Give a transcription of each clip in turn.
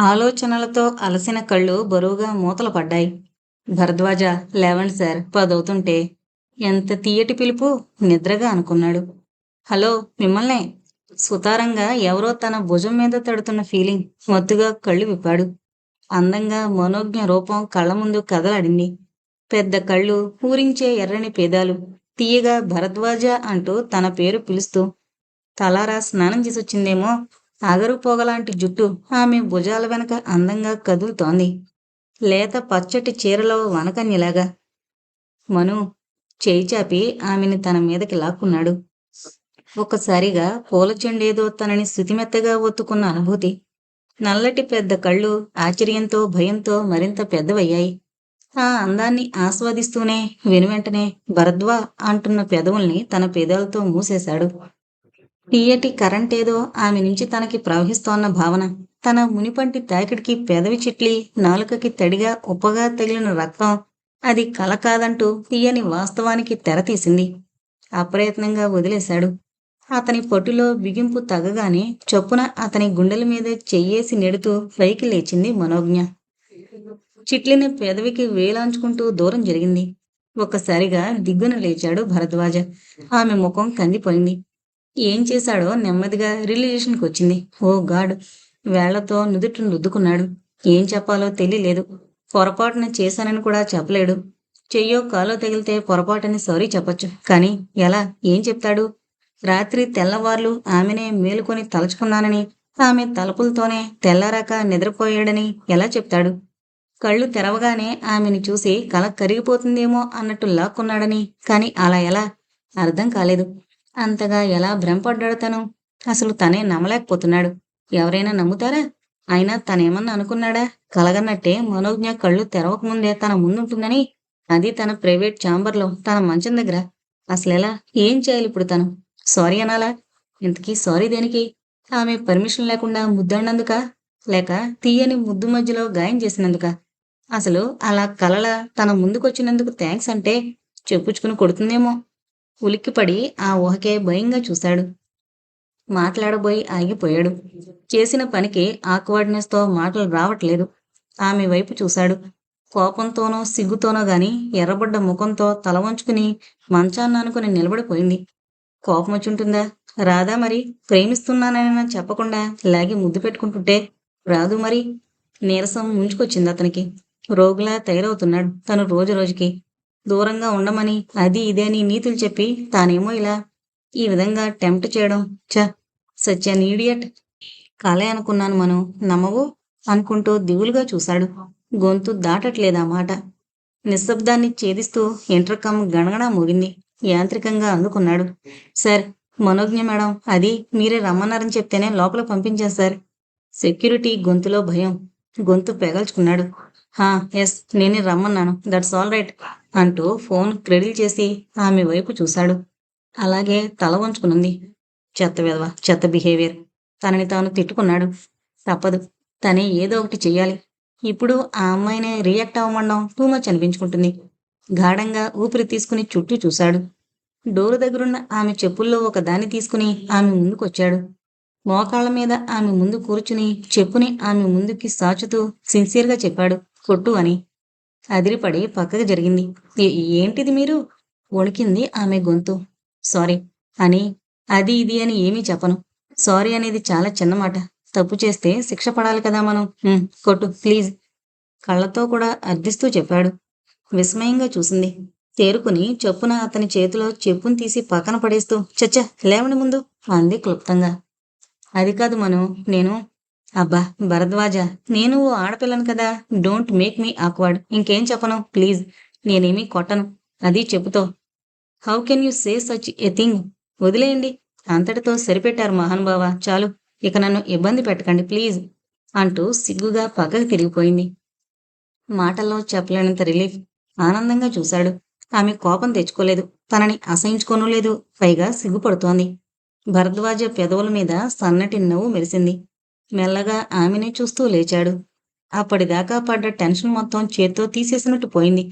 ఆలోచనలతో అలసిన కళ్ళు బరువుగా మూతలు పడ్డాయి. భరద్వాజ లేవండి సార్ పదవుతుంటే ఎంత తీయటి పిలుపు? నిద్రగా అనుకున్నాడు. హలో మిమ్మల్నే. సుతారంగా ఎవరో తన భుజం మీద తడుతున్న ఫీలింగ్ మత్తుగా కళ్ళు విప్పాడు. అందంగా మనోజ్ఞ రూపం కళ్ళ ముందు కదలాడింది. పెద్ద కళ్ళు పూరించే ఎర్రని పేదాలు తీయగా భరద్వాజ అంటూ తన పేరు పిలుస్తూ తలారా స్నానం చేసొచ్చిందేమో అగరు పొగలాంటి జుట్టు ఆమె భుజాల వెనక అందంగా కదులుతోంది. లేత పచ్చటి చీరలో వనకన్యలాగా. మను చేయి చాపి ఆమెని తన మీదకి లాక్కున్నాడు. ఒక్కసారిగా పూల చెండేదో తనని శుతిమెత్తగా ఒత్తుకున్న అనుభూతి. నల్లటి పెద్ద కళ్ళు ఆశ్చర్యంతో భయంతో మరింత పెద్దవయ్యాయి. ఆ అందాన్ని ఆస్వాదిస్తూనే వెనువెంటనే భరద్వా అంటున్న పెదవుల్ని తన పెదాలతో మూసేశాడు. తీయటి కరెంటేదో ఆమె నుంచి తనకి ప్రవహిస్తోన్న భావన. తన మునిపంటి తాకిడికి పెదవి చిట్లి నాలుకకి తడిగా ఉప్పగా తగిలిన రక్తం అది కల కాదంటూ తీయని వాస్తవానికి తెరతీసింది అప్రయత్నంగా వదిలేశాడు. అతని పొట్టులో బిగింపు తగ్గగానే చొప్పున అతని గుండెల మీద చెయ్యేసి నెడుతూ పైకి లేచింది మనోజ్ఞ. చిట్లిన పెదవికి వేలాంచుకుంటూ దూరం జరిగింది. ఒక్కసారిగా దిగ్గున లేచాడు భరద్వాజ. ఆమె ముఖం కందిపోయింది. ఏం చేశాడో నెమ్మదిగా రిలీజేషన్కి వచ్చింది. ఓ గాడ్ వేళ్ళతో నుదుటిని రుద్దుకున్నాడు. ఏం చెప్పాలో తెలియలేదు. పొరపాటున చేశానని కూడా చెప్పలేడు. చెయ్యో కాలో తగిలితే పొరపాటని సారీ చెప్పొచ్చు. కానీ ఎలా? ఏం చెప్తాడు? రాత్రి తెల్లవార్లు ఆమెనే మేలుకొని తలుచుకున్నానని ఆమె తలుపులతోనే తెల్లారాక నిద్రపోయాడని ఎలా చెప్తాడు? కళ్ళు తెరవగానే ఆమెని చూసి కల కరిగిపోతుందేమో అన్నట్టు లాక్కున్నాడని. కాని అలా ఎలా? అర్థం కాలేదు. అంతగా ఎలా భ్రమపడ్డాడు తను? అసలు తనే నమ్మలేకపోతున్నాడు. ఎవరైనా నమ్ముతారా? అయినా తనేమన్నా అనుకున్నాడా? కలగన్నట్టే మనోజ్ఞ కళ్ళు తెరవకముందే తన ముందుంటుందని? అది తన ప్రైవేట్ ఛాంబర్లో తన మంచం దగ్గర. అసలెలా? ఏం చేయాలి ఇప్పుడు తను? సారీ అనాలా? ఇంతకీ సారీ దేనికి? ఆమె పర్మిషన్ లేకుండా ముద్దడినందుక లేక తీయని ముద్దు మధ్యలో గాయం చేసినందుక? అసలు అలా కలల తన ముందుకొచ్చినందుకు థ్యాంక్స్ అంటే చెప్పుచ్చుకుని కొడుతుందేమో? ఉలిక్కిపడి ఆ ఊహకే భయంగా చూశాడు. మాట్లాడబోయి ఆగిపోయాడు. చేసిన పనికి ఆక్వర్డ్నెస్తో మాటలు రావట్లేదు. ఆమె వైపు చూశాడు. కోపంతోనో సిగ్గుతోనో గాని ఎర్రబడ్డ ముఖంతో తల వంచుకుని మంచాన్నానుకుని నిలబడిపోయింది. కోపం వచ్చుంటుందా? రాదా మరి? ప్రేమిస్తున్నానైనా చెప్పకుండా లాగి ముద్దు పెట్టుకుంటుంటే రాదు మరి? నీరసం ముంచుకొచ్చింది అతనికి. రోగులా తయారవుతున్నాడు తను రోజు రోజుకి దూరంగా ఉండమని అది ఇదే అని నీతులు చెప్పి తానేమో ఇలా ఈ విధంగా టెంప్ట్ చేయడం. చ సచ్ అన్ ఈడియట్ కాలే అనుకున్నాను మనం నమ్మవు అనుకుంటూ దిగులుగా చూశాడు. గొంతు దాటట్లేదా మాట. నిశ్శబ్దాన్ని ఛేదిస్తూ ఇంటర్కమ్ గణగణ మోగింది. యాంత్రికంగా అందుకున్నాడు. సార్ మనోజ్ఞ మేడం అది మీరే రమ్మన్నారని చెప్తేనే లోపల పంపించాను సార్. సెక్యూరిటీ గొంతులో భయం. గొంతు పెగల్చుకున్నాడు. హా ఎస్ నేనే రమ్మన్నాను. దట్స్ ఆల్ రైట్ అంటూ ఫోన్ క్రెడిల్ చేసి ఆమె వైపు చూశాడు. అలాగే తల వంచుకునుంది. చెత్త విధవ చెత్త బిహేవియర్ తనని తాను తిట్టుకున్నాడు. తప్పదు తనే ఏదో ఒకటి చెయ్యాలి. ఇప్పుడు ఆ అమ్మాయినే రియాక్ట్ అవ్వమండం టూ మచ్ అనిపించుకుంటుంది. గాఢంగా ఊపిరి తీసుకుని చుట్టూ చూశాడు. డోరు దగ్గరున్న ఆమె చెప్పుల్లో ఒక దాన్ని తీసుకుని ఆమె ముందుకొచ్చాడు. మోకాళ్ళ మీద ఆమె ముందు కూర్చుని చెప్పుని ఆమె ముందుకి సాచుతూ సిన్సియర్గా చెప్పాడు. కొట్టు అని అదిరిపడి పక్కకు జరిగింది. ఏంటిది మీరు? వణికింది ఆమె గొంతు. సారీ అని అది ఇది అని ఏమీ చెప్పను. సారీ అనేది చాలా చిన్న మాట తప్పు చేస్తే శిక్ష పడాలి కదా మనం. కొట్టు ప్లీజ్. కళ్ళతో కూడా అర్థిస్తూ చెప్పాడు. విస్మయంగా చూసింది. తేరుకుని చెప్పున అతని చేతిలో చెప్పును తీసి పక్కన పడేస్తూ చచ్చ లేవండి ముందు అంది క్లుప్తంగా. అది కాదు మనం నేను అబ్బా భరద్వాజ నేను ఓ ఆడపిల్లను కదా. Don't make me awkward. ఇంకేం చెప్పను? ప్లీజ్. నేనేమీ కొట్టను. అది చెప్పుతో how can you say such a thing? వదిలేయండి. అంతటితో సరిపెట్టారు మహానుభావ చాలు. ఇక నన్ను ఇబ్బంది పెట్టకండి ప్లీజ్. అంటూ సిగ్గుగా పక్కకు తిరిగిపోయింది. మాటల్లో చెప్పలేనంత రిలీఫ్ ఆనందంగా చూశాడు. ఆమె కోపం తెచ్చుకోలేదు. తనని అసహించుకోను లేదు. పైగా సిగ్గుపడుతోంది. భరద్వాజ పెదవుల మీద సన్నటి నవ్వు మెరిసింది. మెల్లగా ఆమెనే చూస్తూ లేచాడు. అప్పటిదాకా పడ్డ టెన్షన్ మొత్తం చేత్తో తీసేసినట్టు పోయింది.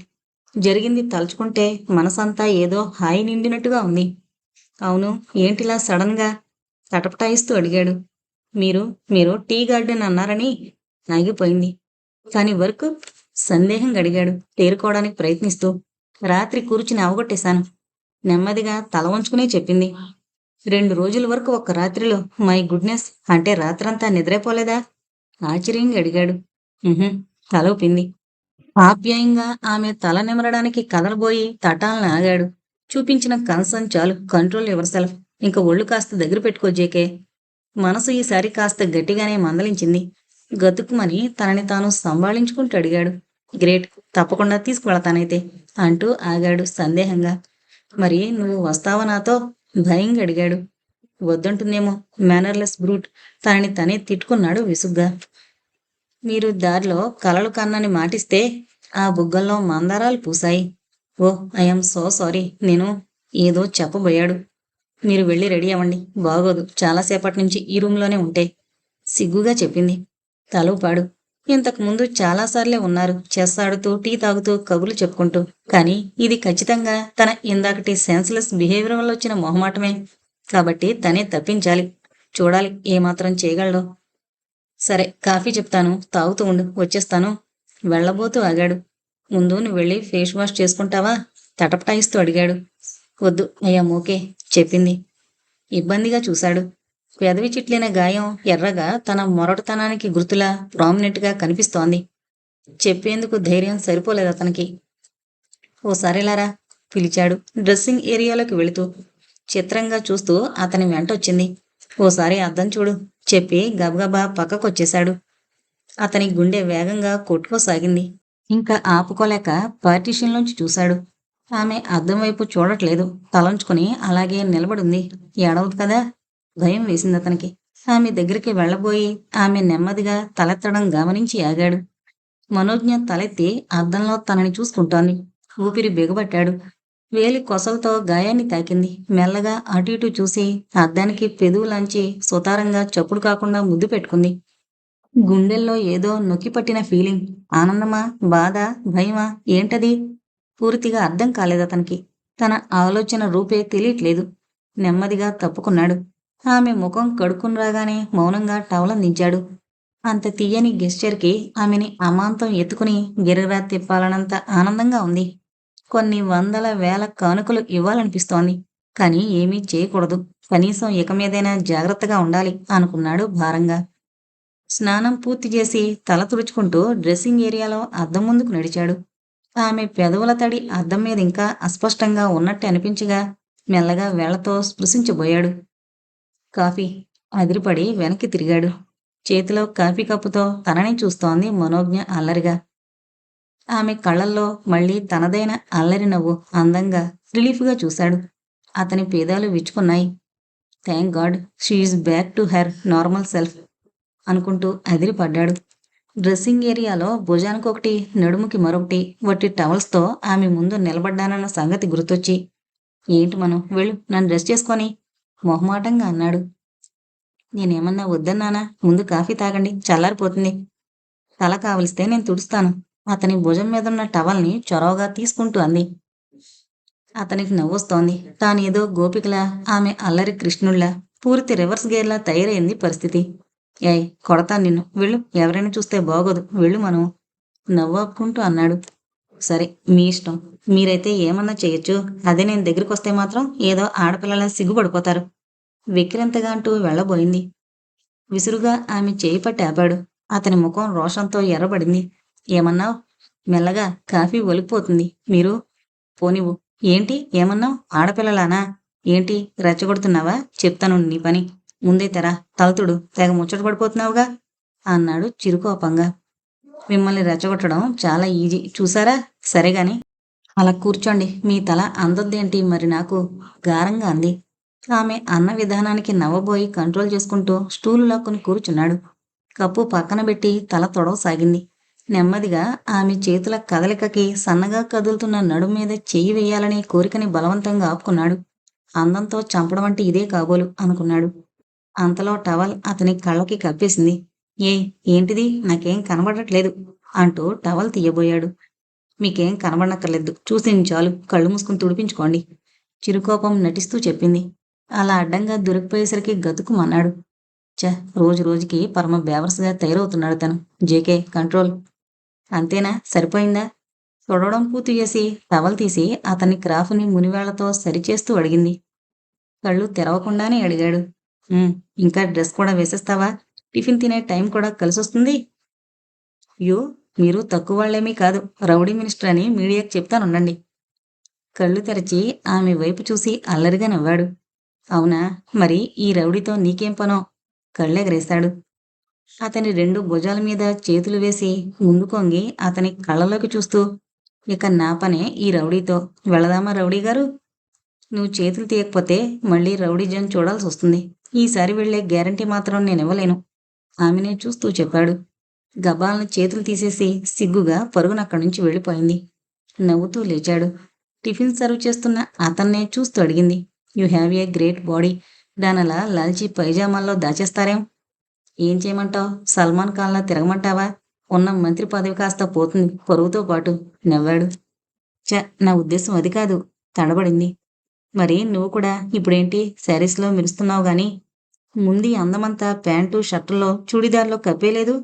జరిగింది తలుచుకుంటే మనసంతా ఏదో హాయి నిండినట్టుగా ఉంది. అవును ఏంటిలా సడన్గా తటపటాయిస్తూ అడిగాడు. మీరు మీరు టీ గార్డెన్ అన్నారని నాగిపోయింది. కాని వర్క్ సందేహం గడిగాడు తేరుకోవడానికి ప్రయత్నిస్తూ. రాత్రి కూర్చుని అవగొట్టేశాను నెమ్మదిగా తల వంచుకునే చెప్పింది. రెండు రోజుల వరకు ఒక రాత్రిలో మై గుడ్నెస్ అంటే రాత్రంతా నిద్రపోలేదా? ఆశ్చర్యంగా అడిగాడు. తల ఊపింది. ఆప్యాయంగా ఆమె తల నిమరడానికి కదలబోయి తటాలను ఆగాడు. చూపించిన కన్సర్న్ చాలు కంట్రోల్ యువర్ సెల్ఫ్. ఇంకా ఒళ్ళు కాస్త దగ్గర పెట్టుకో జేకే. మనసు ఈసారి కాస్త గట్టిగానే మందలించింది. గతుకుమని తనని తాను సంభాళించుకుంటూ అడిగాడు. గ్రేట్ తప్పకుండా తీసుకువెళతానైతే అంటూ ఆగాడు సందేహంగా. మరి నువ్వు వస్తావా నాతో? భయంగా అడిగాడు. వద్దంటుందేమో మేనర్లెస్ బ్రూట్. తనని తనే తిట్టుకున్నాడు విసుగ్గా. మీరు దారిలో కలలు కన్నని మాటిస్తే ఆ బుగ్గల్లో మందారాలు పూసాయి ఓ ఐఎమ్ సో సారీ. నేను ఏదో చెప్పబోయాడు. మీరు వెళ్ళి రెడీ అవ్వండి. బాగోదు. చాలాసేపటి నుంచి ఈ రూమ్లోనే ఉంటే. సిగ్గుగా చెప్పింది. తలూపాడు. ఇంతకు ముందు చాలాసార్లే ఉన్నారు. చెస్ ఆడుతూ టీ తాగుతూ కబులు చెప్పుకుంటూ. కానీ ఇది ఖచ్చితంగా తన ఇందాకటి సెన్స్లెస్ బిహేవియర్ వల్ల వచ్చిన మొహమాటమే. కాబట్టి తనే తప్పించాలి. చూడాలి ఏమాత్రం చేయగలడో. సరే కాఫీ చెప్తాను. తాగుతూ ఉండు. వచ్చేస్తాను. వెళ్ళబోతూ ఆగాడు. ముందు నువ్వు వెళ్ళి ఫేస్ వాష్ చేసుకుంటావా? తటపటాయిస్తూ అడిగాడు. వద్దు. అయ్యా ఓకే చెప్పింది. ఇబ్బందిగా చూశాడు. పెదవి చిట్లిన గాయం ఎర్రగా తన మొరటుతనానికి గుర్తులా ప్రామినెంట్గా కనిపిస్తోంది. చెప్పేందుకు ధైర్యం సరిపోలేదు అతనికి. ఓసారి లారా పిలిచాడు డ్రెస్సింగ్ ఏరియాలోకి వెళుతూ. చిత్రంగా చూస్తూ అతని వెంటొచ్చింది ఓసారి అర్థం చూడు చెప్పి గబగబా పక్కకొచ్చేశాడు. అతని గుండె వేగంగా కొట్టుకోసాగింది. ఇంకా ఆపుకోలేక పార్టీషన్లోంచి చూశాడు. ఆమె అద్దం వైపు చూడట్లేదు. తలంచుకుని అలాగే నిలబడుంది. ఏడవదు కదా భయం వేసింది అతనికి ఆమె దగ్గరికి వెళ్ళబోయి ఆమె నెమ్మదిగా తలెత్తడం గమనించి ఆగాడు. మనోజ్ఞ తలెత్తి అద్దంలో తనని చూసుకుంటోంది. ఊపిరి బిగబట్టాడు. వేలి కొసలతో గాయాన్ని తాకింది. మెల్లగా అటు ఇటు చూసి అద్దానికి పెదువులంచి సుతారంగా చప్పుడు కాకుండా ముద్దు పెట్టుకుంది. గుండెల్లో ఏదో నొక్కిపట్టిన ఫీలింగ్. ఆనందమా? బాధ? భయమా? ఏంటది? పూర్తిగా అర్థం కాలేదు అతనికి తన ఆలోచన రూపే తెలియట్లేదు. నెమ్మదిగా తప్పుకున్నాడు. ఆమె ముఖం కడుక్కుని రాగానే మౌనంగా టవలందించాడు అంత తీయని గెస్చర్కి ఆమెని అమాంతం ఎత్తుకుని గిరగిరా తిప్పాలనంత ఆనందంగా ఉంది. కొన్ని వందల వేల కానుకలు ఇవ్వాలనిపిస్తోంది. కానీ ఏమీ చేయకూడదు. కనీసం ఇక మీదైనా జాగ్రత్తగా ఉండాలి అనుకున్నాడు భారంగా. స్నానం పూర్తి చేసి తల తుడుచుకుంటూ డ్రెస్సింగ్ ఏరియాలో అద్దం ముందుకు నడిచాడు. ఆమె పెదవుల తడి అద్దం మీద ఇంకా అస్పష్టంగా ఉన్నట్టు అనిపించగా మెల్లగా వేళ్ళతో స్పృశించబోయాడు. కాఫీ అదిరిపడి వెనక్కి తిరిగాడు. చేతిలో కాఫీ కప్పుతో తనని చూస్తోంది మనోజ్ఞ అల్లరిగా. ఆమె కళ్ళల్లో మళ్ళీ తనదైన అల్లరి నవ్వు అందంగా రిలీఫ్గా చూశాడు. అతని పేదాలు విచ్చుకున్నాయి. Thank God she's back to her normal self అనుకుంటూ అదిరిపడ్డాడు. డ్రెస్సింగ్ ఏరియాలో భుజానికొకటి నడుముకి మరొకటి వట్టి టవల్స్తో ఆమె ముందు నిలబడ్డానన్న సంగతి గుర్తొచ్చి ఏంటి మనం వెళ్ళు నన్ను డ్రెస్ చేసుకొని మొహమాటంగా అన్నాడు. నేనేమన్నా వద్దన్నానా? ముందు కాఫీ తాగండి చల్లారిపోతుంది. తల కావలిస్తే నేను తుడుస్తాను. అతని భుజం మీద ఉన్న టవల్ని చొరవగా తీసుకుంటూ అంది. అతనికి నవ్వొస్తోంది. తానేదో గోపికలా ఆమె అల్లరి కృష్ణుళ్ళ పూర్తి రివర్స్ గేర్లా తయారైంది పరిస్థితి. ఏయ్ కొడతాను నిన్ను. వెళ్ళు. ఎవరైనా చూస్తే బాగోదు. వెళ్ళు మనం నవ్వాపుకుంటూ అన్నాడు. సరే మీ ఇష్టం. మీరైతే ఏమన్నా చేయొచ్చు. అదే నేను దగ్గరికి వస్తే మాత్రం ఏదో ఆడపిల్లల సిగ్గుపడిపోతారు విక్రంతగా అంటూ వెళ్ళబోయింది. విసురుగా ఆమె చేయి పట్టాపాడు అతని ముఖం రోషంతో ఎర్రబడింది. ఏమన్నావు? మెల్లగా కాఫీ ఒలిగిపోతుంది మీరు పోనివ్వు. ఏంటి? ఏమన్నావు? ఆడపిల్లలానా? ఏంటి? రెచ్చగొడుతున్నావా? చెప్తాను నీ పని. ముందే తెరా. తలతుడు. తెగ ముచ్చట పడిపోతున్నావుగా? అన్నాడు చిరుకోపంగా. మిమ్మల్ని రెచ్చగొట్టడం చాలా ఈజీ. చూసారా? సరే గాని అలా కూర్చోండి. మీ తల అందొద్దేంటి? మరి నాకు గారంగా అంది. ఆమె అన్న విధానానికి నవ్వబోయి కంట్రోల్ చేసుకుంటూ స్టూలు లాక్కుని కూర్చున్నాడు. కప్పు పక్కన పెట్టి తల తొడవసాగింది. నెమ్మదిగా ఆమె చేతుల కదలికకి సన్నగా కదులుతున్న నడుము మీద చెయ్యి వేయాలనే కోరికని బలవంతంగా ఆపుకున్నాడు. అందంతో చంపడం అంటే ఇదే కాబోలు అనుకున్నాడు. అంతలో టవల్ అతని కళ్ళకి కప్పేసింది. ఏ ఏంటిది? నాకేం కనబడట్లేదు అంటూ టవల్ తీయబోయాడు. మీకేం కనబడనక్కర్లేదు. చూసి చాలు. కళ్ళు మూసుకుని తుడిపించుకోండి. చిరుకోపం నటిస్తూ చెప్పింది. అలా అడ్డంగా దొరికిపోయేసరికి గతుకుమన్నాడు. చ రోజు రోజుకి పరమ బేవర్స్గా తయారవుతున్నాడు తను. JK control. అంతేనా? సరిపోయిందా? తొడవడం పూర్తి చేసి టవల్ తీసి అతని క్రాఫ్ని మునివేళ్ళతో సరిచేస్తూ అడిగింది. కళ్ళు తెరవకుండానే అడిగాడు. ఇంకా డ్రెస్ కూడా వేసేస్తావా? టిఫిన్ తినే టైం కూడా కలిసొస్తుంది. అయ్యో మీరు తక్కువ వాళ్ళేమీ కాదు. రౌడీ మినిస్టర్ అని మీడియాకి చెప్తానుండండి కళ్ళు తెరచి ఆమె వైపు చూసి అల్లరిగా నవ్వాడు. అవునా? మరి ఈ రౌడీతో నీకేం పనో? కళ్ళెగరేశాడు అతని రెండు భుజాల మీద చేతులు వేసి ముందు కొంగి అతని కళ్ళలోకి చూస్తూ ఇక నా పనే ఈ రౌడీతో. వెళదామా రౌడీ గారు? నువ్వు చేతులు తీయకపోతే మళ్ళీ రౌడీ జన్ చూడాల్సి వస్తుంది ఈసారి వెళ్ళే గ్యారంటీ మాత్రం నేను ఇవ్వలేను ఆమెనే చూస్తూ చెప్పాడు. గబాలను చేతులు తీసేసి సిగ్గుగా పరుగున అక్కడి నుంచి వెళ్ళిపోయింది. నవ్వుతూ లేచాడు. టిఫిన్ సర్వ్ చేస్తున్న అతన్నే చూస్తూ అడిగింది. You have a great body. దానలా లాల్చి పైజామాల్లో దాచేస్తారేం? ఏం చేయమంటావు? సల్మాన్ ఖాన్లా తిరగమంటావా? ఉన్న మంత్రి పదవి కాస్త పోతుంది. పరువుతో పాటు నవ్వాడు. చ నా ఉద్దేశం అది కాదు. తడబడింది. మరి నువ్వు కూడా ఇప్పుడేంటి శారీస్లో మెరుస్తున్నావు గాని ముందు అందమంతా ప్యాంటు షర్టుల్లో చూడీదార్లో కప్పేలేదు.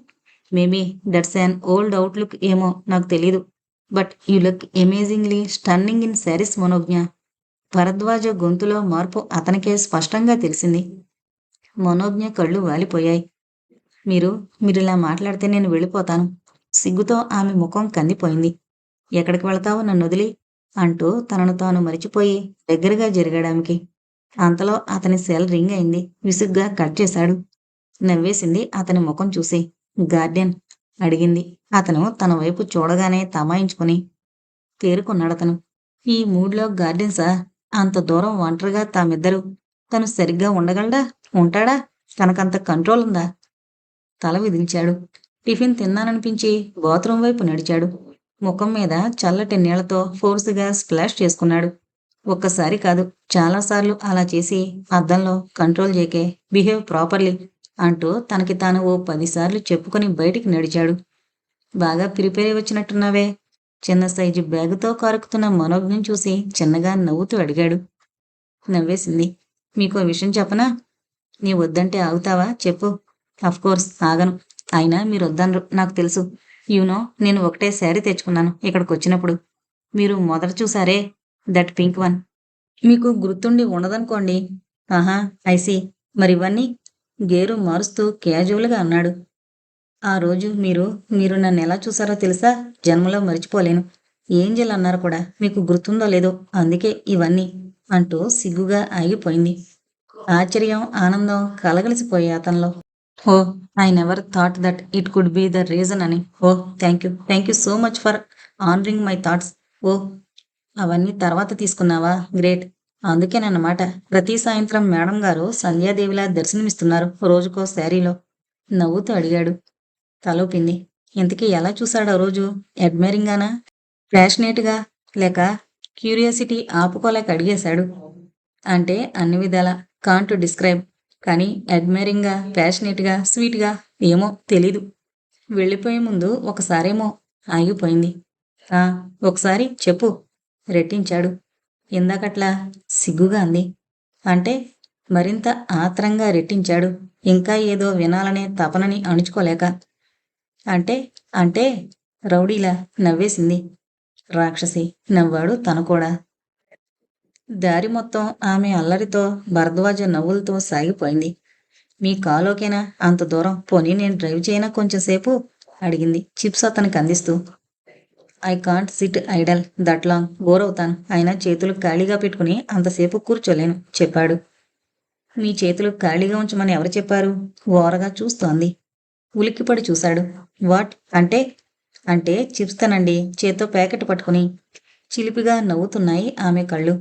Maybe that's an old outlook ఏమో నాకు తెలీదు. But you look amazingly stunning in saris Manognya. Bharadwaj గొంతులో మార్పు అతనికే స్పష్టంగా తెలిసింది. మనోజ్ఞ కళ్ళు వాలిపోయాయి. మీరు మీరు ఇలా మాట్లాడితే నేను వెళ్ళిపోతాను. సిగ్గుతో ఆమె ముఖం కందిపోయింది. ఎక్కడికి వెళతావో నన్ను వదిలి అంటూ తనను తాను మరిచిపోయి దగ్గరగా జరిగాడామెకి అంతలో అతని సెల్ రింగ్ అయింది. విసుగ్గా కట్ చేశాడు. నవ్వేసింది అతని ముఖం చూసి. గార్డెన్ అడిగింది. అతను తన వైపు చూడగానే తమాయించుకుని తేరుకున్నాడు అతను. ఈ మూడ్లో గార్డెన్ సార్ అంత దూరం ఒంటరిగా తామిద్దరు తను సరిగ్గా ఉండగలడా? ఉంటాడా? తనకంత కంట్రోల్ ఉందా? తల విధించాడు టిఫిన్ తిన్నాననిపించి బాత్రూం వైపు నడిచాడు. ముఖం మీద చల్లటి నీళ్ళతో ఫోర్స్గా స్ప్లాష్ చేసుకున్నాడు. ఒక్కసారి కాదు చాలాసార్లు అలా చేసి అద్దంలో కంట్రోల్ చేకే బిహేవ్ ప్రాపర్లీ అంటూ తనకి తాను ఓ పదిసార్లు చెప్పుకొని బయటికి నడిచాడు. బాగా ప్రిపేర్ అయి వచ్చినట్టున్నావే. చిన్న సైజు బ్యాగుతో కారుకుతున్న మనోజ్ఞం చూసి చిన్నగా నవ్వుతూ అడిగాడు. నవ్వేసింది. మీకో విషయం చెప్పనా? నీ వద్దంటే ఆగుతావా? చెప్పు. కోర్స్ ఆగను. అయినా మీరు వద్దనరు. నాకు తెలుసు. యూనో నేను ఒకటే శారీ తెచ్చుకున్నాను ఇక్కడికి వచ్చినప్పుడు మీరు మొదట చూసారే దట్ పింక్ వన్ మీకు గుర్తుండి ఉండదనుకోండి. ఆహా ఐసి మరి ఇవన్నీ గేరు మారుస్తూ క్యాజువల్గా అన్నాడు. ఆ రోజు మీరు మీరు నన్ను ఎలా చూసారో తెలుసా? జన్మలో మర్చిపోలేను. ఏంజల్ అన్నారు కూడా. మీకు గుర్తుందో లేదో. అందుకే ఇవన్నీ అంటూ సిగ్గుగా ఆగిపోయింది. ఆశ్చర్యం ఆనందం కలగలిసిపోయే అతనిలో. ఓ I never thought that it could be the reason అని. ఓ thank you thank you so much for honouring my thoughts oh అవన్నీ తర్వాత తీసుకున్నావా? గ్రేట్. అందుకేనన్నమాట. ప్రతి సాయంత్రం మేడం గారు సంధ్యాదేవిలా దర్శనమిస్తున్నారు రోజుకో శారీలో. నవ్వుతూ అడిగాడు. తలోపింది ఇంతకీ ఎలా చూశాడో రోజు? అడ్మైరింగ్గానా ప్యాషనేట్గా? లేక క్యూరియాసిటీ ఆపుకోలేక అడిగేశాడు. అంటే అన్ని విధాల. Can't describe. కానీ అడ్మైరింగ్గా ప్యాషనేట్గా స్వీట్గా ఏమో తెలీదు. వెళ్ళిపోయే ముందు ఒకసారేమో ఆగిపోయింది. ఒకసారి చెప్పు. రెట్టించాడు. ఇందాకట్లా సిగ్గుగా అంది. అంటే మరింత ఆత్రంగా రెట్టించాడు. ఇంకా ఏదో వినాలనే తపనని అణుచుకోలేక. అంటే అంటే రౌడీలా నవ్వేసింది. రాక్షసి నవ్వాడు తను కూడా. దారి మొత్తం ఆమె అల్లరితో భరద్వాజ నవ్వులతో సాగిపోయింది. మీ కాలోకేనా? అంత దూరం పోనీ నేను డ్రైవ్ చేయనా కొంచెంసేపు అడిగింది. చిప్స్ అతనికి అందిస్తూ. I can't sit idle that long bore అవుతాను. ఆయన చేతులు ఖాళీగా పెట్టుకుని అంతసేపు కూర్చోలేను చెప్పాడు. మీ చేతులు ఖాళీగా ఉంచమని ఎవరు చెప్పారు? ఓరగా చూస్తోంది. ఉలిక్కిపడి చూశాడు. వాట్ అంటే? అంటే చిప్స్ తనండి చేత్తో ప్యాకెట్ పట్టుకుని. చిలిపిగా నవ్వుతున్నాయి ఆమె కళ్ళు.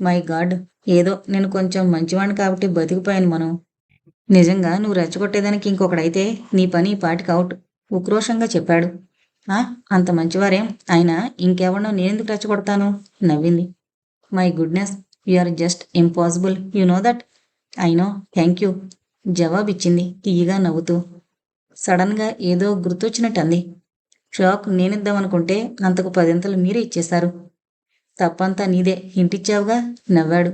మై గాడ్ ఏదో నేను కొంచెం మంచివాణ్ణి కాబట్టి బతికిపోయాను మనం. నిజంగా నువ్వు రెచ్చగొట్టేదానికి ఇంకొకడైతే నీ పని పాటికి అవుట్ ఉక్రోషంగా చెప్పాడు. అంత మంచివారేం? ఆయన ఇంకెవరినో నేనెందుకు రెచ్చగొడతాను? నవ్వింది. My goodness you are just impossible. You know that? I know. Thank you. జవాబిచ్చింది తీయగా నవ్వుతూ. సడన్గా ఏదో గుర్తొచ్చినట్టు అంది షాక్ నేనిద్దామనుకుంటే అంతకు పదింతలు మీరే ఇచ్చేశారు. తప్పంతా నీదే. ఇంటిచ్చావుగా నవ్వాడు.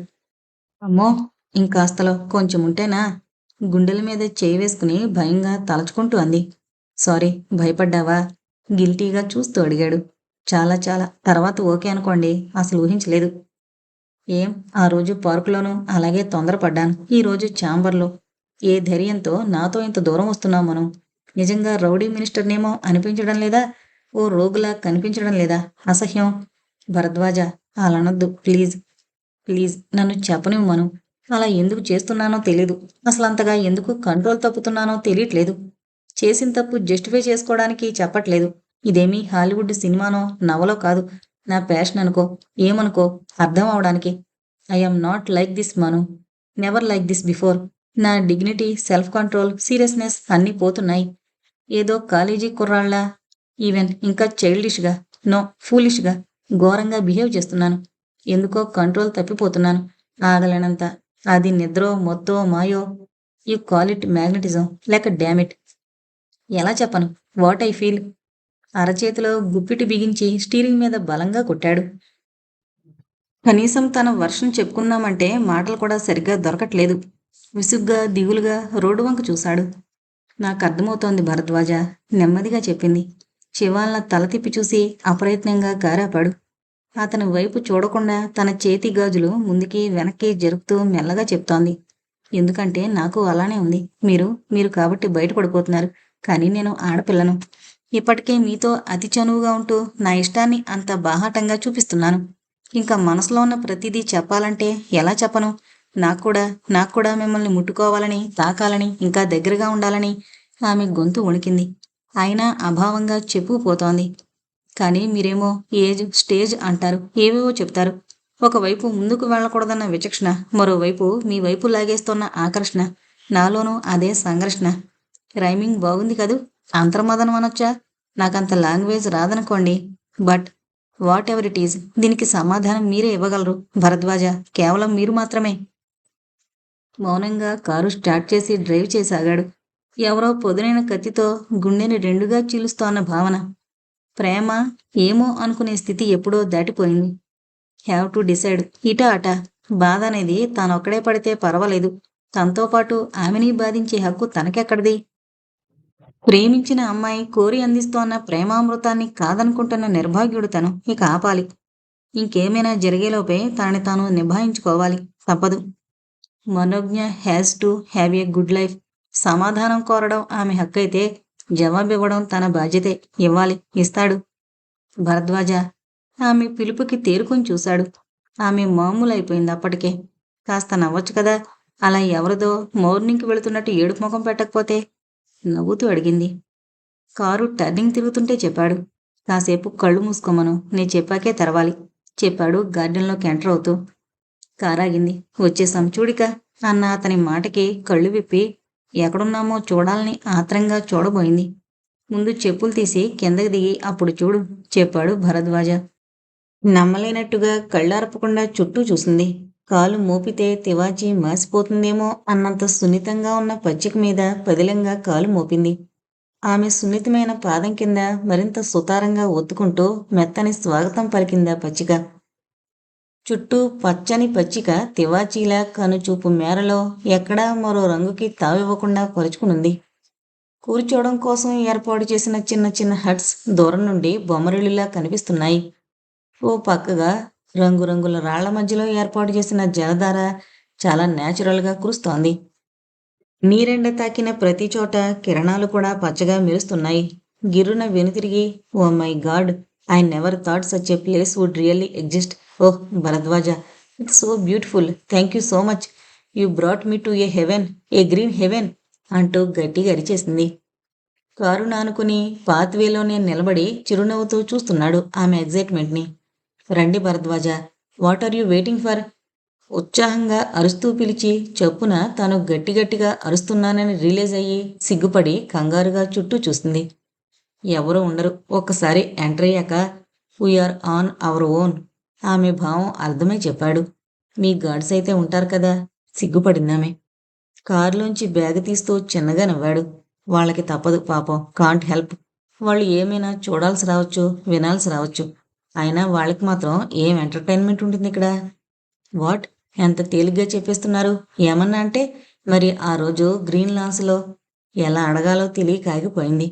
అమ్మో ఇంకాస్తలో కొంచెం ఉంటేనా గుండెల మీద చేయి వేసుకుని భయంగా తలచుకుంటూ అంది. సారీ భయపడ్డావా? గిల్టీగా చూస్తూ అడిగాడు. చాలా చాలా. తర్వాత ఓకే అనుకోండి. అసలు ఊహించలేదు. ఏం? ఆ రోజు పార్కులోనూ అలాగే తొందరపడ్డాను. ఈ రోజు ఛాంబర్లో. ఏ ధైర్యంతో నాతో ఇంత దూరం వస్తున్నాం మనం? నిజంగా రౌడీ మినిస్టర్నేమో అనిపించడం లేదా? ఓ రోగులా కనిపించడం లేదా? అసహ్యం. భరద్వాజ అలా అనొద్దు ప్లీజ్. ప్లీజ్. నన్ను చెప్పనివ్వమను అలా ఎందుకు చేస్తున్నానో తెలీదు. అసలు అంతగా ఎందుకు కంట్రోల్ తప్పుతున్నానో తెలియట్లేదు. చేసిన తప్పు జస్టిఫై చేసుకోవడానికి చెప్పట్లేదు. ఇదేమీ హాలీవుడ్ సినిమానో నవలో కాదు. నా ప్యాషన్ అనుకో ఏమనుకో అర్థం అవడానికి. I'm not like this Manu. Never like this before. నా డిగ్నిటీ సెల్ఫ్ కంట్రోల్ సీరియస్నెస్ అన్నీ పోతున్నాయి. ఏదో కాలేజీ కుర్రాళ్ళ ఈవెన్ ఇంకా చైల్డిష్గా నో ఫూలిష్గా ఘోరంగా బిహేవ్ చేస్తున్నాను. ఎందుకో కంట్రోల్ తప్పిపోతున్నాను. ఆగలేనంత. అది నిద్రో మొత్తో మాయో. యు కాల్ ఇట్ మ్యాగ్నెటిజం లేక డ్యామిట్. ఎలా చెప్పను? What I feel? అరచేతిలో గుప్పిటి బిగించి స్టీరింగ్ మీద బలంగా కొట్టాడు. కనీసం తన వర్షం చెప్పుకున్నామంటే మాటలు కూడా సరిగ్గా దొరకట్లేదు. విసుగ్గా దిగులుగా రోడ్డు వంక చూశాడు. నాకు అర్థమవుతోంది భరద్వాజ నెమ్మదిగా చెప్పింది. శివాలన తల తిప్పి చూసి అప్రయత్నంగా గారాపాడు. అతని వైపు చూడకుండా తన చేతి గాజులు ముందుకి వెనక్కి జరుపుతూ మెల్లగా చెప్తోంది. ఎందుకంటే నాకు అలానే ఉంది. మీరు మీరు కాబట్టి బయటపడిపోతున్నారు. కానీ నేను ఆడపిల్లను. ఇప్పటికే మీతో అతి చనువుగా ఉంటూ నా ఇష్టాన్ని అంత బాహాటంగా చూపిస్తున్నాను. ఇంకా మనసులో ఉన్న ప్రతిదీ చెప్పాలంటే ఎలా చెప్పను? నాకు కూడా నాకు కూడా మిమ్మల్ని ముట్టుకోవాలని తాకాలని ఇంకా దగ్గరగా ఉండాలని ఆమె గొంతు వణికింది. అయినా అభావంగా చెప్పుకుపోతోంది కానీ మీరేమో ఏజ్ స్టేజ్ అంటారు ఏవేవో చెప్తారు. ఒకవైపు ముందుకు వెళ్ళకూడదన్న విచక్షణ మరోవైపు మీ వైపు లాగేస్తున్న ఆకర్షణ నాలోనూ అదే సంఘర్షణ. రైమింగ్ బాగుంది కదూ? అంతర్మదనం అనొచ్చా? నాకంత లాంగ్వేజ్ రాదనుకోండి. But whatever it is దీనికి సమాధానం మీరే ఇవ్వగలరు. భరద్వాజ కేవలం మీరు మాత్రమే. మౌనంగా కారు స్టార్ట్ చేసి డ్రైవ్ చేసాగాడు. ఎవరో పొదునైన కత్తితో గుండెని రెండుగా చీలుస్తోన్న భావన. ప్రేమ ఏమో అనుకునే స్థితి ఎప్పుడో దాటిపోయింది. Have to decide. ఇటా అట. బాధ అనేది తానొక్కడే పడితే పర్వాలేదు. తనతో పాటు ఆమెని బాధించే హక్కు తనకెక్కడిది? ప్రేమించిన అమ్మాయి కోరి అందిస్తోన్న ప్రేమామృతాన్ని కాదనుకుంటున్న నిర్భాగ్యుడు తను. ఇక ఆపాలి. ఇంకేమైనా జరిగేలోపే తనని తాను నిభాయించుకోవాలి. తప్పదు. Manogna has to have a good life సమాధానం కోరడం ఆమె హక్కైతే జవాబివ్వడం తన బాధ్యతే. ఇవ్వాలి. ఇస్తాడు. భరద్వాజ ఆమె పిలుపుకి తేరుకొని చూశాడు. ఆమె మామూలు అయిపోయింది అప్పటికే. కాస్త నవ్వచ్చు కదా? అలా ఎవరిదో మోర్నింగ్కి వెళుతున్నట్టు ఏడుపు ముఖం పెట్టకపోతే నవ్వుతూ అడిగింది. కారు టర్నింగ్ తిరుగుతుంటే చెప్పాడు. కాసేపు కళ్ళు మూసుకోమను నేను చెప్పాకే తెరవాలి చెప్పాడు గార్డెన్లోకి ఎంటర్ అవుతూ. కారాగింది. వచ్చేసాం చూడిక. అన్న అతని మాటకి కళ్ళు విప్పి ఎక్కడున్నామో చూడాలని ఆత్రంగా చూడబోయింది. ముందు చెప్పులు తీసి కిందకి దిగి అప్పుడు చూడు చెప్పాడు భరద్వాజ. నమ్మలేనట్టుగా కళ్ళార్పకుండా చుట్టూ చూసింది. కాలు మోపితే తివాచీ మాసిపోతుందేమో అన్నంత సున్నితంగా ఉన్న పచ్చిక మీద పదిలంగా కాలు మోపింది. ఆమె సున్నితమైన పాదం కింద మరింత సుతారంగా ఒత్తుకుంటూ మెత్తని స్వాగతం పలికిందా పచ్చిక. చుట్టూ పచ్చని పచ్చిక తివాచీలా కనుచూపు మేరలో ఎక్కడా మరో రంగుకి తావివ్వకుండా పరుచుకునుంది కూర్చోవడం కోసం ఏర్పాటు చేసిన చిన్న చిన్న హట్స్ దూరం నుండి బొమ్మరిళ్ళులా కనిపిస్తున్నాయి. ఓ పక్కగా రంగురంగుల రాళ్ళ మధ్యలో ఏర్పాటు చేసిన జలధార చాలా న్యాచురల్గా కురుస్తోంది. నీరెండ తాకిన ప్రతి చోట కిరణాలు కూడా పచ్చగా మెరుస్తున్నాయి. గిర్రున వెనుతిరిగి ఓ my god I never thought such a place would really exist. Oh Bharadwaj it's so beautiful thank you so much. You brought me to a heaven a green heaven అంటూ గట్టిగా అరిచేసింది. కారు నానుకుని పాత్వేలోనే నిలబడి చిరునవ్వుతూ చూస్తున్నాడు ఆమె ఎగ్జైట్మెంట్ని. రండి Bharadwaj. What are you waiting for ఉత్సాహంగా అరుస్తూ పిలిచి చప్పున తాను గట్టిగట్టిగా అరుస్తున్నానని రిలీజ్ అయ్యి సిగ్గుపడి కంగారుగా చుట్టూ చూస్తుంది. ఎవరూ ఉండరు. ఒక్కసారి ఎంటర్ అయ్యాక వీఆర్ ఆన్ అవర్ ఓన్ ఆమె భావం అర్థమై చెప్పాడు. మీ గార్డ్స్ అయితే ఉంటారు కదా? సిగ్గుపడిందామె కారులోంచి బ్యాగ్ తీస్తూ చిన్నగా నవ్వాడు. వాళ్ళకి తప్పదు పాపం. కాంట్ హెల్ప్ వాళ్ళు ఏమైనా చూడాల్సి రావచ్చు వినాల్సి రావచ్చు. అయినా వాళ్ళకి మాత్రం ఏం ఎంటర్టైన్మెంట్ ఉంటుంది ఇక్కడ? వాట్ ఎంత తేలిగ్గా చెప్పేస్తున్నారు? ఏమన్నా అంటే మరి ఆ రోజు గ్రీన్ లాన్స్లో ఎలా అడగాలో తెలియక ఆగిపోయింది.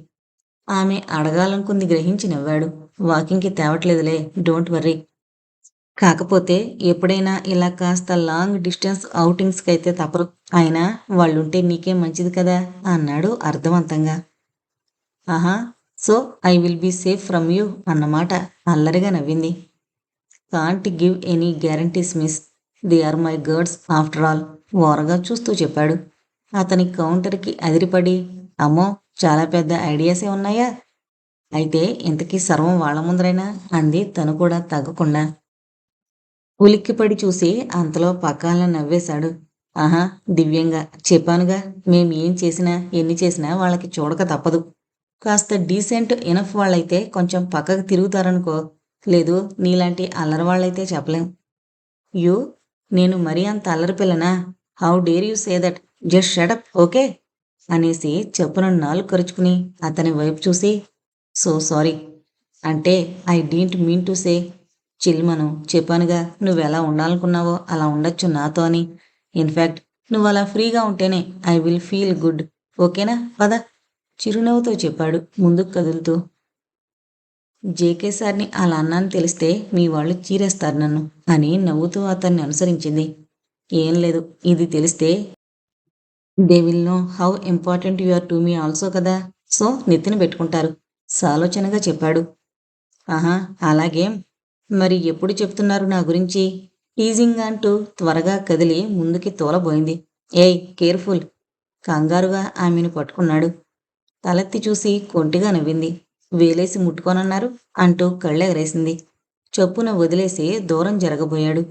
ఆమె అడగాలనుకుంది గ్రహించి నవ్వాడు. వాకింగ్కి తేవట్లేదులే డోంట్ వర్రీ కాకపోతే ఎప్పుడైనా ఇలా కాస్త లాంగ్ డిస్టెన్స్ అవుటింగ్స్కి అయితే తప్పరు అయినా వాళ్ళుంటే నీకే మంచిది కదా? అన్నాడు అర్థవంతంగా. Aha so I will be safe from you అన్నమాట అల్లరిగా నవ్వింది. Can't give any guarantees miss. They are my guards after all ఓరగా చూస్తూ చెప్పాడు. అతని కౌంటర్కి అదిరిపడి అమ్మో చాలా పెద్ద ఐడియాసే ఉన్నాయా? అయితే ఇంతకీ సర్వం వాళ్ళ ముందరైనా? అంది తను కూడా తగ్గకుండా. ఉలిక్కిపడి చూసి అంతలో పక్కాల నవ్వేశాడు. ఆహా దివ్యంగా చెప్పానుగా మేం ఏం చేసినా ఎన్ని చేసినా వాళ్ళకి చూడక తప్పదు. కాస్త డీసెంట్ ఇనఫ్ వాళ్ళైతే కొంచెం పక్కకు తిరుగుతారనుకో. లేదు నీలాంటి అల్లరి వాళ్ళైతే చెప్పలేం. యూ నేను మరీ అంత అల్లరి పిల్లనా? How dare you say that? Just shut up okay? అనేసి చెప్పున నాలుగు కరుచుకుని అతని వైపు చూసి సో సారీ. అంటే I didn't mean to say. చిల్మను చెప్పానుగా నువ్వు ఎలా ఉండాలనుకున్నావో అలా ఉండొచ్చు నాతో అని. ఇన్ఫ్యాక్ట్ నువ్వు అలా ఫ్రీగా ఉంటేనే ఐ విల్ ఫీల్ గుడ్. ఓకేనా? పద. చిరునవ్వుతో చెప్పాడు ముందుకు కదులుతూ. జేకే సార్ని అలా అన్నాను తెలిస్తే మీ వాళ్ళు చీరేస్తారు నన్ను అని నవ్వుతూ అతన్ని అనుసరించింది. ఏం లేదు ఇది తెలిస్తే they will know how important you are to me also కదా? సో నెత్తిన పెట్టుకుంటారు. సాలోచనగా చెప్పాడు. ఆహా అలాగేం. మరి ఎప్పుడు చెప్తున్నారు నా గురించి? టీజింగ్ అంటూ త్వరగా కదిలి ముందుకి తోలబోయింది. ఏయ్ కేర్ఫుల్ కంగారుగా ఆమెను పట్టుకున్నాడు. తలెత్తి చూసి కొంటిగా నవ్వింది. వేలేసి ముట్టుకోనన్నారు అంటూ కళ్ళెగరేసింది. చొప్పున వదిలేసి దూరం జరగబోయాడు.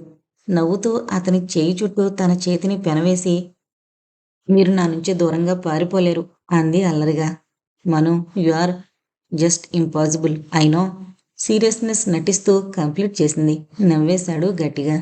నవ్వుతూ అతని చేయి చుట్టూ తన చేతిని పెనవేసి మీరు నా నుంచి దూరంగా పారిపోలేరు అంది అల్లరిగా. Manu you are just impossible I know. Seriousness నటిస్తూ కంప్లీట్ చేసింది. నవ్వేశాడు గట్టిగా.